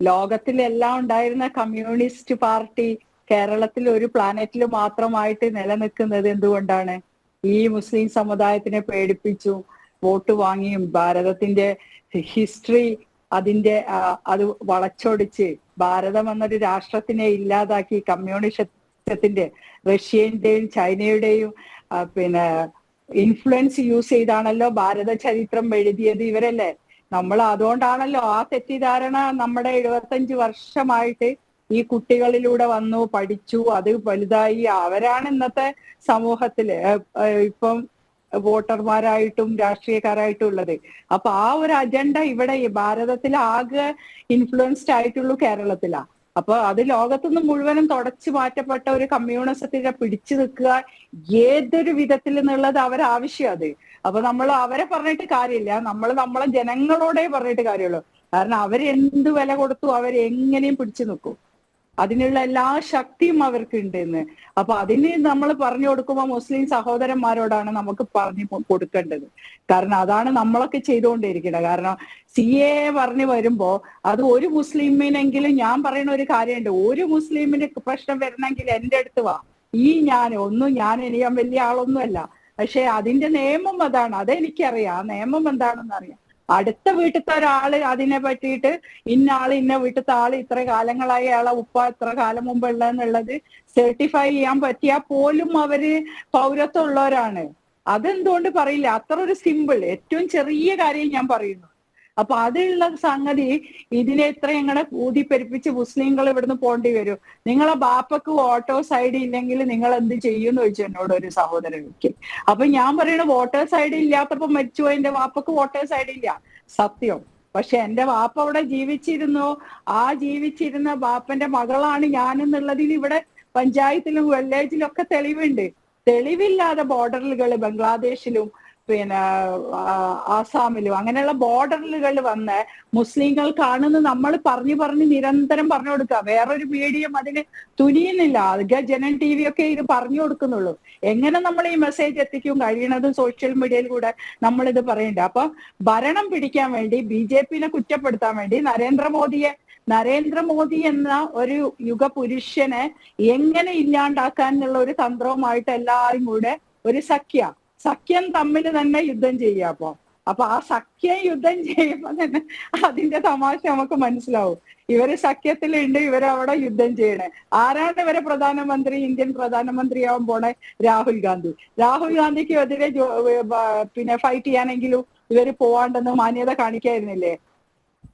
ലോകത്തിലെല്ലാം ഉണ്ടായിരുന്ന communist party കേരളത്തിൽ ഒരു പ്ലാനറ്റിൽ മാത്രമായിട്ട് നിലനിൽക്കുന്നത് എന്തുകൊണ്ടാണ്? ഈ മുസ്ലിം സമുദായത്തിനെ പേടിപ്പിച്ചു വോട്ട് വാങ്ങിയും ഭാരതത്തിന്റെ ഹിസ്റ്ററി അതിന്റെ അത് വളച്ചൊടിച്ച് ഭാരതം എന്നൊരു രാഷ്ട്രത്തിനെ ഇല്ലാതാക്കി കമ്മ്യൂണിസത്തിന്റെ റഷ്യന്റെയും ചൈനയുടെയും പിന്നെ ഇൻഫ്ലുവൻസ് യൂസ് ചെയ്താണല്ലോ ഭാരത ചരിത്രം എഴുതിയത് ഇവരല്ലേ? നമ്മൾ അതുകൊണ്ടാണല്ലോ ആ തെറ്റിദ്ധാരണ നമ്മുടെ എഴുപത്തഞ്ച് വർഷമായിട്ട് ഈ കുട്ടികളിലൂടെ വന്നു പഠിച്ചു. അത് വലുതായി. അവരാണ് ഇന്നത്തെ സമൂഹത്തിൽ. ഇപ്പം വോട്ടർമാരായിട്ടും രാഷ്ട്രീയക്കാരായിട്ടും ഉള്ളത്. അപ്പൊ ആ ഒരു അജണ്ട ഇവിടെ ഭാരതത്തിൽ ആകെ ഇൻഫ്ലുവൻസ്ഡ് ആയിട്ടുള്ളൂ കേരളത്തിലാ. അപ്പൊ അത് ലോകത്തുനിന്ന് മുഴുവനും തുടച്ചു മാറ്റപ്പെട്ട ഒരു കമ്മ്യൂണിസത്തിനെ പിടിച്ചു നിൽക്കുക ഏതൊരു വിധത്തിൽ എന്നുള്ളത് അവരാവശ്യം അത്. അപ്പൊ നമ്മൾ അവരെ പറഞ്ഞിട്ട് കാര്യമില്ല. നമ്മൾ നമ്മളെ ജനങ്ങളോടെ പറഞ്ഞിട്ട് കാര്യമുള്ളൂ. കാരണം അവരെന്ത് വില കൊടുത്തു അവരെങ്ങനെയും പിടിച്ചു നിൽക്കും. അതിനുള്ള എല്ലാ ശക്തിയും അവർക്ക് ഉണ്ട് എന്ന് അപ്പൊ അതിന് നമ്മൾ പറഞ്ഞു കൊടുക്കുമ്പോൾ മുസ്ലിം സഹോദരന്മാരോടാണ് നമുക്ക് പറഞ്ഞു കൊടുക്കേണ്ടത്. കാരണം അതാണ് നമ്മളൊക്കെ ചെയ്തുകൊണ്ടിരിക്കുന്നത് കാരണം സി എ പറഞ്ഞു വരുമ്പോ അത് ഒരു മുസ്ലിമിനെങ്കിലും ഞാൻ പറയുന്ന ഒരു കാര്യമുണ്ട്. ഒരു മുസ്ലിമിന് പ്രശ്നം വരണമെങ്കിൽ എന്റെ അടുത്ത് വാ. ഈ ഞാൻ ഒന്നും ഞാൻ ഇനി വലിയ ആളൊന്നുമല്ല. പക്ഷെ അതിന്റെ നിയമം അതാണ്. അതെനിക്കറിയാം. ആ നിയമം എന്താണെന്ന് അറിയാം അടുത്ത വീട്ടിലത്തെ ഒരാൾ അതിനെ പറ്റിയിട്ട് ഇന്ന ആൾ ഇന്ന വീട്ടിലത്തെ ആൾ ഇത്ര കാലങ്ങളായി അയാളെ ഉപ്പ ഇത്ര കാലം മുമ്പ് ഉള്ളതെന്നുള്ളത് സർട്ടിഫൈ ചെയ്യാൻ പറ്റിയാൽ പോലും അവർ പൗരത്വം ഉള്ളവരാണ്. അതെന്തുകൊണ്ട് പറയില്ല? അത്ര ഒരു സിമ്പിൾ ഏറ്റവും ചെറിയ കാര്യം ഞാൻ പറയുന്നു. അപ്പൊ അതിലുള്ള സംഗതി ഇതിനെ ഇത്ര ഞങ്ങളെ ഊതിപ്പെരുപ്പിച്ച് മുസ്ലിങ്ങൾ ഇവിടുന്ന് പോണ്ടി വരും. നിങ്ങളെ ബാപ്പക്ക് വോട്ടേഴ്സ് ഐ ഡി ഇല്ലെങ്കിൽ നിങ്ങൾ എന്ത് ചെയ്യുമെന്ന് ചോദിച്ചു എന്നോട് ഒരു സഹോദരൻ ഒരിക്കൽ അപ്പൊ ഞാൻ പറയണ വോട്ടേഴ്സ് ഐ ഡി ഇല്ലാത്തപ്പോ മരിച്ചു എന്റെ വാപ്പക്ക് വോട്ടേഴ്സ് ഐ ഡി ഇല്ല. സത്യം. പക്ഷെ എന്റെ വാപ്പ അവിടെ ജീവിച്ചിരുന്നു. ആ ജീവിച്ചിരുന്ന ബാപ്പന്റെ മകളാണ് ഞാൻ എന്നുള്ളതിന് ഇവിടെ പഞ്ചായത്തിലും വില്ലേജിലും ഒക്കെ തെളിവുണ്ട്. തെളിവില്ലാതെ ബോർഡറുകൾ ബംഗ്ലാദേശിലും പിന്നെ ആസാമിലും അങ്ങനെയുള്ള ബോർഡറുകൾ വന്ന് മുസ്ലിങ്ങൾക്കാണെന്ന് നമ്മൾ പറഞ്ഞു പറഞ്ഞ് നിരന്തരം പറഞ്ഞു കൊടുക്കുക. വേറൊരു മീഡിയം അതിന് തുനിയുന്നില്ല. അധിക ജനൻ ടി വി ഒക്കെ ഇത് പറഞ്ഞു കൊടുക്കുന്നുള്ളൂ. എങ്ങനെ നമ്മൾ ഈ മെസ്സേജ് എത്തിക്കും? കഴിയണതും സോഷ്യൽ മീഡിയയിൽ കൂടെ നമ്മൾ ഇത് പറയണ്ട. അപ്പൊ ഭരണം പിടിക്കാൻ വേണ്ടി ബി ജെ പിനെ കുറ്റപ്പെടുത്താൻ വേണ്ടി നരേന്ദ്രമോദിയെ നരേന്ദ്രമോദി എന്ന ഒരു യുഗപുരുഷനെ എങ്ങനെ ഇല്ലാണ്ടാക്കാൻ എന്നുള്ള ഒരു തന്ത്രവുമായിട്ട് എല്ലാവരും കൂടെ ഒരു സഖ്യ സഖ്യം തമ്മിൽ തന്നെ യുദ്ധം ചെയ്യുക അപ്പൊ. അപ്പൊ ആ സഖ്യം യുദ്ധം ചെയ്യുമ്പോ തന്നെ അതിന്റെ തമാശ നമുക്ക് മനസ്സിലാവും. ഇവർ സഖ്യത്തിലുണ്ട് ഇവരവിടെ യുദ്ധം ചെയ്യണേ. ആരാണ് ഇവരെ പ്രധാനമന്ത്രി? ഇന്ത്യൻ പ്രധാനമന്ത്രിയാവാൻ പോണേ രാഹുൽ ഗാന്ധി. രാഹുൽ ഗാന്ധിക്ക് എതിരെ പിന്നെ ഫൈറ്റ് ചെയ്യാനെങ്കിലും ഇവർ പോവാണ്ടെന്ന് മാന്യത കാണിക്കായിരുന്നില്ലേ?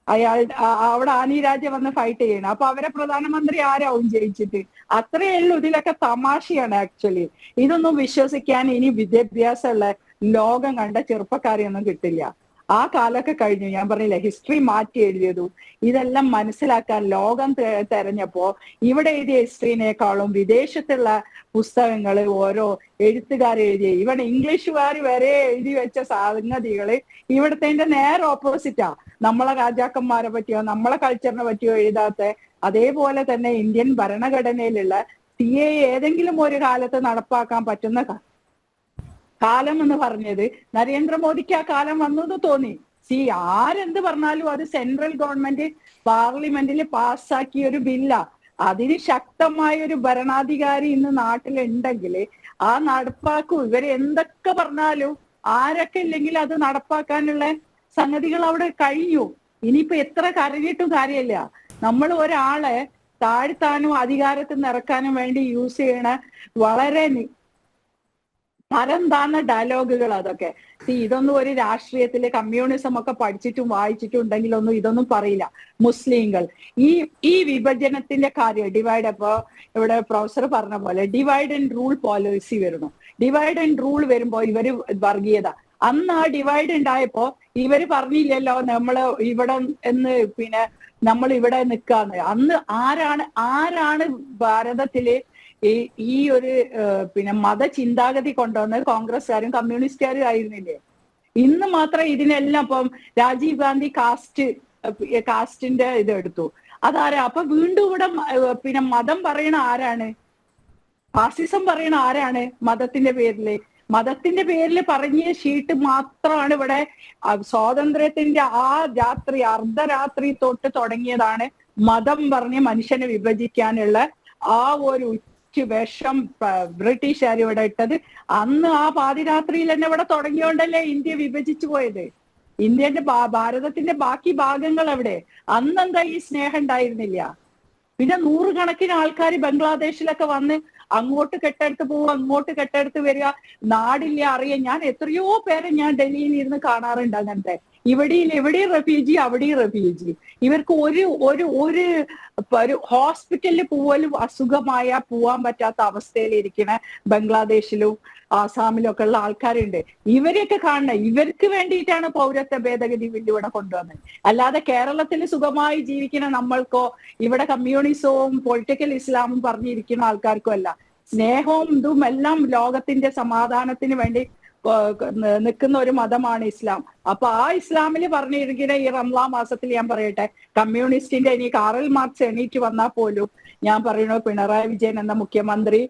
അയാൾ ആ- അവിടെ ആനി രാജ വന്ന് ഫൈറ്റ് ചെയ്യണം. അപ്പൊ അവരെ പ്രധാനമന്ത്രി ആരാവും ജയിച്ചിട്ട്? അത്രയേ ഉള്ളൂ ഇതിലൊക്കെ തമാശയാണ് ആക്ച്വലി ഇതൊന്നും വിശ്വസിക്കാൻ ഇനി വിദ്യാഭ്യാസമുള്ള ലോകം കണ്ട ചെറുപ്പക്കാരെയൊന്നും കിട്ടില്ല. ആ കാലമൊക്കെ കഴിഞ്ഞു. ഞാൻ പറഞ്ഞില്ല ഹിസ്റ്ററി മാറ്റി എഴുതിയതു ഇതെല്ലാം മനസ്സിലാക്കാൻ ലോകം തെരഞ്ഞപ്പോ ഇവിടെ എഴുതിയ ഹിസ്റ്ററിനേക്കാളും വിദേശത്തുള്ള പുസ്തകങ്ങൾ ഓരോ എഴുത്തുകാർ എഴുതിയ ഇവിടെ ഇംഗ്ലീഷുകാർ വരെ എഴുതി വെച്ച സംഗതികൾ ഇവിടത്തെ നേരെ ഓപ്പോസിറ്റാ നമ്മളെ രാജാക്കന്മാരെ പറ്റിയോ നമ്മളെ കൾച്ചറിനെ പറ്റിയോ എഴുതാത്ത അതേപോലെ തന്നെ ഇന്ത്യൻ ഭരണഘടനയിലുള്ള സി ഏതെങ്കിലും ഒരു കാലത്ത് നടപ്പാക്കാൻ പറ്റുന്ന കാലം എന്ന് പറഞ്ഞത്. നരേന്ദ്രമോദിക്ക് ആ കാലം വന്നു എന്ന് തോന്നി. സി ആരെന്ത് പറഞ്ഞാലും അത് സെൻട്രൽ ഗവൺമെന്റ് പാർലമെന്റിൽ പാസ്സാക്കിയ ഒരു ബില്ലാ. അതിന് ശക്തമായ ഒരു ഭരണാധികാരി ഇന്ന് നാട്ടിലുണ്ടെങ്കിൽ ആ നടപ്പാക്കും ഇവർ എന്തൊക്കെ പറഞ്ഞാലും ആരൊക്കെ ഇല്ലെങ്കിൽ അത് നടപ്പാക്കാനുള്ള സംഗതികൾ അവിടെ കഴിഞ്ഞു. ഇനിയിപ്പോ എത്ര കരഞ്ഞിട്ടും കാര്യമില്ല. നമ്മൾ ഒരാളെ താഴ്ത്താനും അധികാരത്തിൽ നിറക്കാനും വേണ്ടി യൂസ് ചെയ്യണ വളരെ തരം താന്ന ഡയലോഗുകൾ അതൊക്കെ ഇതൊന്നും ഒരു രാഷ്ട്രീയത്തിലെ കമ്മ്യൂണിസം ഒക്കെ പഠിച്ചിട്ടും വായിച്ചിട്ടും ഉണ്ടെങ്കിലൊന്നും ഇതൊന്നും പറയില്ല. മുസ്ലിങ്ങൾ. ഈ ഈ വിഭജനത്തിന്റെ കാര്യം ഡിവൈഡ് അപ്പോ ഇവിടെ പ്രൊഫസർ പറഞ്ഞ പോലെ ഡിവൈഡ് ആൻഡ് റൂൾ പോളിസി വരുന്നു. ഡിവൈഡ് ആൻഡ് റൂൾ വരുമ്പോ ഇവർ വർഗീയത. അന്ന് ആ ഡിവൈഡ് ഉണ്ടായപ്പോ ഇവർ പറഞ്ഞില്ലല്ലോ നമ്മൾ ഇവിടെ എന്ന് പിന്നെ നമ്മൾ ഇവിടെ നിൽക്കാന്ന് അന്ന് ആരാണ് ആരാണ് ഭാരതത്തിൽ ഈ ഈ ഒരു പിന്നെ മത ചിന്താഗതി കൊണ്ടുവന്നത് കോൺഗ്രസ്സുകാരും കമ്മ്യൂണിസ്റ്റുകാരും ആയിരുന്നില്ലേ? ഇന്ന് മാത്രം ഇതിനെല്ലാം ഇപ്പം രാജീവ് ഗാന്ധി കാസ്റ്റ് കാസ്റ്റിന്റെ ഇത് എടുത്തു അതാരാ? അപ്പൊ വീണ്ടും ഇവിടെ പിന്നെ മതം പറയണ ആരാണ്? ഫാസിസം പറയണ ആരാണ് മതത്തിന്റെ പേരിൽ? മതത്തിന്റെ പേരിൽ പറഞ്ഞ ഷീട്ട് മാത്രമാണ് ഇവിടെ സ്വാതന്ത്ര്യത്തിന്റെ ആ രാത്രി അർദ്ധരാത്രി തൊട്ട് തുടങ്ങിയതാണ് മതം പറഞ്ഞ് മനുഷ്യനെ വിഭജിക്കാനുള്ള ആ ഒരു ഉച്ച വിഷം ബ്രിട്ടീഷുകാർ ഇവിടെ ഇട്ടത്. അന്ന് ആ പാതിരാത്രിയിൽ തന്നെ ഇവിടെ തുടങ്ങിയോണ്ടല്ലേ ഇന്ത്യ വിഭജിച്ചു പോയത്. ഇന്ത്യന്റെ ഭാരതത്തിന്റെ ബാക്കി ഭാഗങ്ങൾ എവിടെ? അന്നെന്താ ഈ സ്നേഹം ഉണ്ടായിരുന്നില്ല. പിന്നെ നൂറുകണക്കിന് ആൾക്കാർ ബംഗ്ലാദേശിലൊക്കെ വന്ന് അങ്ങോട്ട് കെട്ടെടുത്ത് പോവുക അങ്ങോട്ട് കെട്ടെടുത്ത് വരിക. നാടില്ല അറിയാൻ ഞാൻ എത്രയോ പേരെ ഞാൻ ഡൽഹിയിൽ ഇരുന്ന് കാണാറുണ്ട് അങ്ങനത്തെ. ഇവിടെയും എവിടെയും റെഫ്യൂജി അവിടെയും റെഫ്യൂജി ഇവർക്ക് ഒരു ഒരു ഒരു ഹോസ്പിറ്റലിൽ പോലും അസുഖമായ പോവാൻ പറ്റാത്ത അവസ്ഥയിലിരിക്കുന്ന ബംഗ്ലാദേശിലും ആസാമിലും ഒക്കെ ഉള്ള ആൾക്കാരുണ്ട്. ഇവരെയൊക്കെ കാണണം. ഇവർക്ക് വേണ്ടിയിട്ടാണ് പൗരത്വ ഭേദഗതി ബില്ല് ഇവിടെ കൊണ്ടുവന്നത്. അല്ലാതെ കേരളത്തിൽ സുഖമായി ജീവിക്കുന്ന നമ്മൾക്കോ ഇവിടെ കമ്മ്യൂണിസവും പൊളിറ്റിക്കൽ ഇസ്ലാമും പറഞ്ഞിരിക്കുന്ന ആൾക്കാർക്കും അല്ല. സ്നേഹവും ഇതും എല്ലാം ലോകത്തിന്റെ സമാധാനത്തിന് വേണ്ടി നിൽക്കുന്ന ഒരു മതമാണ് ഇസ്ലാം. അപ്പൊ ആ ഇസ്ലാമിൽ പറഞ്ഞിരിക്കുന്ന ഈ റംലാ മാസത്തിൽ ഞാൻ പറയട്ടെ കമ്മ്യൂണിസ്റ്റിന്റെ ഇനി കാറൽ മാർക്സ് എണീറ്റ് വന്നാൽ പോലും ഞാൻ പറയണു പിണറായി വിജയൻ എന്ന മുഖ്യമന്ത്രി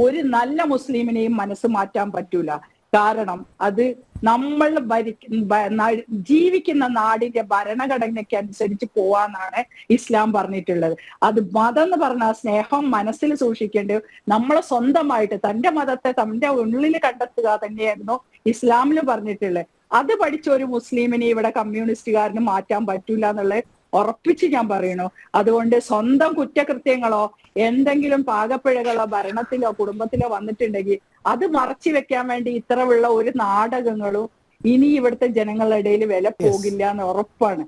ഒരു നല്ല മുസ്ലിമിനെയും മനസ്സ് മാറ്റാൻ പറ്റൂല. കാരണം അത് നമ്മൾ ഭരിക്കുന്ന ജീവിക്കുന്ന നാടിന്റെ ഭരണഘടനയ്ക്ക് അനുസരിച്ച് പോവാന്നാണ് ഇസ്ലാം പറഞ്ഞിട്ടുള്ളത്. അത് മതം എന്ന് പറഞ്ഞാൽ സ്നേഹം മനസ്സിൽ സൂക്ഷിക്കേണ്ട നമ്മളെ സ്വന്തമായിട്ട് തന്റെ മതത്തെ തന്റെ ഉള്ളിൽ കണ്ടെത്തുക തന്നെയായിരുന്നു ഇസ്ലാമിൽ പറഞ്ഞിട്ടുള്ളത്. അത് പഠിച്ച ഒരു മുസ്ലിമിനെ ഇവിടെ കമ്മ്യൂണിസ്റ്റുകാരന് മാറ്റാൻ പറ്റൂല എന്നുള്ളത് ഉറപ്പിച്ച് ഞാൻ പറയണു അതുകൊണ്ട് സ്വന്തം കുറ്റകൃത്യങ്ങളോ എന്തെങ്കിലും പാകപ്പിഴകളോ ഭരണത്തിലോ കുടുംബത്തിലോ വന്നിട്ടുണ്ടെങ്കിൽ അത് മറച്ചു വെക്കാൻ വേണ്ടി ഇത്തരമുള്ള ഒരു നാടകങ്ങളും ഇനി ഇവിടുത്തെ ജനങ്ങളുടെ ഇടയിൽ വില പോകില്ല എന്ന് ഉറപ്പാണ്.